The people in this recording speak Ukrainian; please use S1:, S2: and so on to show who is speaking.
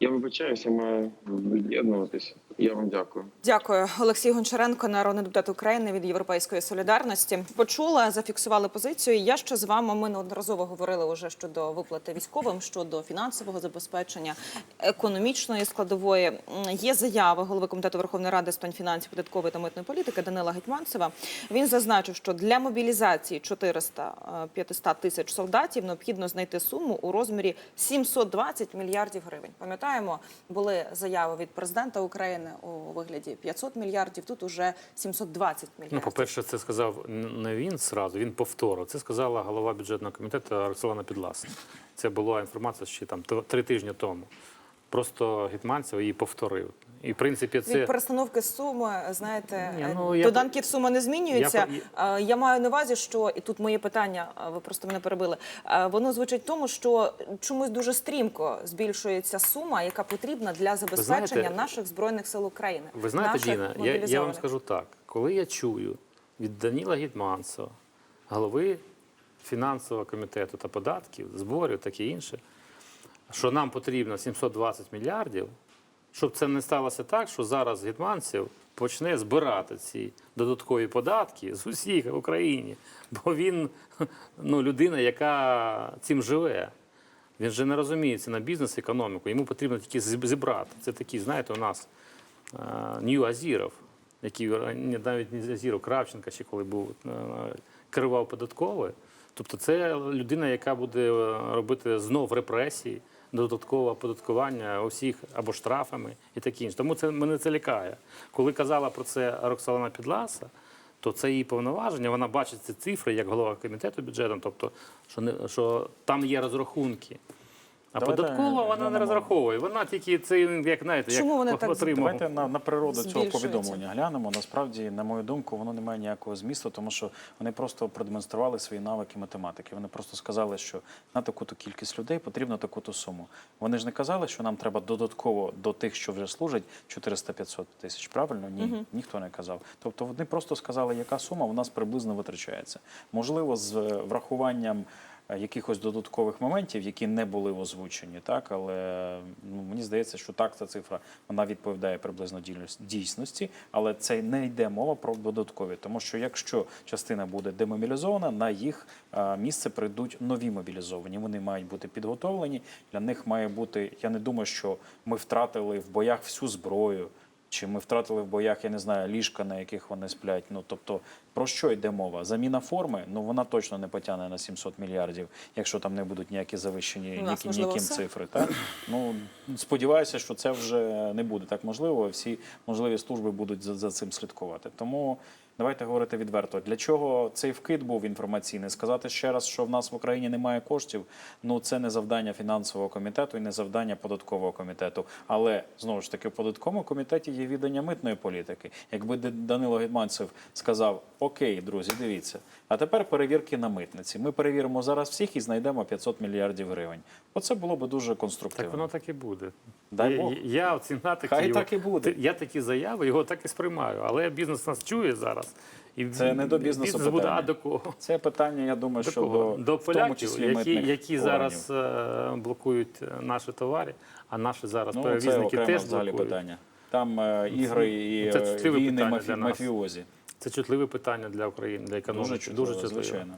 S1: Я вибачаюся, маю від'єднуватися. Я вам дякую.
S2: Дякую, Олексій Гончаренко, народний депутат України від Європейської солідарності. Почула, зафіксували позицію. Я ще з вами. Ми неодноразово говорили уже щодо виплати військовим, щодо фінансового забезпечення, економічної складової. Є заяви голови комітету Верховної Ради з фінансів, податкової та митної політики Данила Гетьманцева. Він зазначив, що для мобілізації 400-500 тисяч солдатів необхідно знайти суму у розмірі 720 мільярдів гривень. Пам'ятаємо, були заяви від президента України у вигляді 500 мільярдів. Тут уже 720
S3: Ну,
S2: мільярдів.
S3: по-перше, це сказав не він зразу, він повторив. Це сказала голова бюджетного комітету Роксолана Підлас. Це була інформація ще там три тижні тому. Просто Гетманцев її повторив. І в принципі, це
S2: Від перестановки суми, знаєте,
S3: Ні,
S2: е,
S3: ну, я
S2: сума не змінюються.
S3: Я
S2: Я, я маю на увазі, що і тут моє питання, ви просто мене перебили. Е, Воно звучить в тому, що чомусь дуже стрімко збільшується сума, яка потрібна для забезпечення
S3: знаєте,
S2: наших збройних сил України.
S3: Ви знаєте, Діна, я, я вам скажу так: коли я чую від Даніла Гетманцева, голови фінансового комітету та податків, зборів, таке інше, що нам потрібно 720 мільярдів, щоб це не сталося так, що зараз Гетманцев почне збирати ці додаткові податки з усіх в Україні, бо він ну, людина, яка цим живе. Він же не розуміється на бізнес, економіку. Йому потрібно тільки зібрати. Це такі, знаєте, у нас е, Нью Азіров, який е, навіть не Азіров, Кравченка ще коли був е, керував податковою. Тобто це людина, яка буде е, робити знов репресії, додаткове оподаткування усіх або штрафами і таке інше. Тому це мене це лякає. Коли казала про це Роксолана Підласа, то це її повноваження. Вона бачить ці цифри як голова комітету бюджету, тобто, що, не, що там є розрахунки. А
S4: Давайте
S3: податкова вона не розраховує. Вона тільки це як знаєте,
S2: Чому
S3: як
S2: вони так
S3: отримав.
S4: Давайте на, на природу цього
S2: Збільшується.
S4: повідомлення глянемо. Насправді, на мою думку, воно не має ніякого змісту, тому що вони просто продемонстрували свої навики математики. Вони просто сказали, що на таку-то кількість людей потрібно таку-то суму. Вони ж не казали, що нам треба додатково до тих, що вже служать, 400-500 тисяч. Правильно? Ні, ніхто не казав. Тобто вони просто сказали, яка сума у нас приблизно витрачається. Можливо, з врахуванням. Е, Якихось додаткових моментів, які не були озвучені, так але ну мені здається, що так ця цифра вона відповідає приблизно дійсності- але це не йде мова про додаткові, тому що якщо частина буде демобілізована, на їх е, місце прийдуть нові мобілізовані. Вони мають бути підготовлені. Для них має бути. Я не думаю, що ми втратили в боях всю зброю. Чи ми втратили в боях, я не знаю, ліжка, на яких вони сплять. Ну тобто, про що йде мова? Заміна форми, ну вона точно не потягне на 700 мільярдів, якщо там не будуть ніякі завищені
S2: нас,
S4: ніякі,
S2: можливо,
S4: ніяким
S2: все.
S4: цифри. Так? Ну сподіваюся, що це вже не буде так можливо. Всі можливі служби будуть за, за цим слідкувати. Тому давайте говорити відверто. Для чого цей вкид був інформаційний? Сказати ще раз, що в нас в Україні немає коштів. Ну це не завдання фінансового комітету і не завдання податкового комітету. Але знову ж таки, в податковому комітеті є віддання митної політики. Якби Данило Гетманцев сказав: Окей, друзі, дивіться, а тепер перевірки на митниці. Ми перевіримо зараз всіх і знайдемо 500 мільярдів гривень. Оце було би дуже конструктивно.
S3: Так воно так і буде.
S4: Дай
S3: я,
S4: Бог.
S3: я ціна такі,
S4: Хай
S3: його-
S4: так і буде.
S3: Я такі заяви, його так і сприймаю. Але бізнес нас чує зараз. І
S4: Це не до бізнесу
S3: питання. буде, а до кого?
S4: Це питання, я думаю,
S3: До
S4: що
S3: кого?
S4: до,
S3: До
S4: в тому
S3: поляків,
S4: числі
S3: які, які зараз е, блокують наші товари, а наші зараз
S4: ну,
S3: перевізники
S4: це
S3: теж
S4: взагалі
S3: блокують.
S4: питання. Там е, ігри і
S3: це
S4: війни мафі... мафіозі.
S3: Це чутливе питання для України, для економіки.
S4: Дуже чутливо,
S3: чутливе.
S4: звичайно.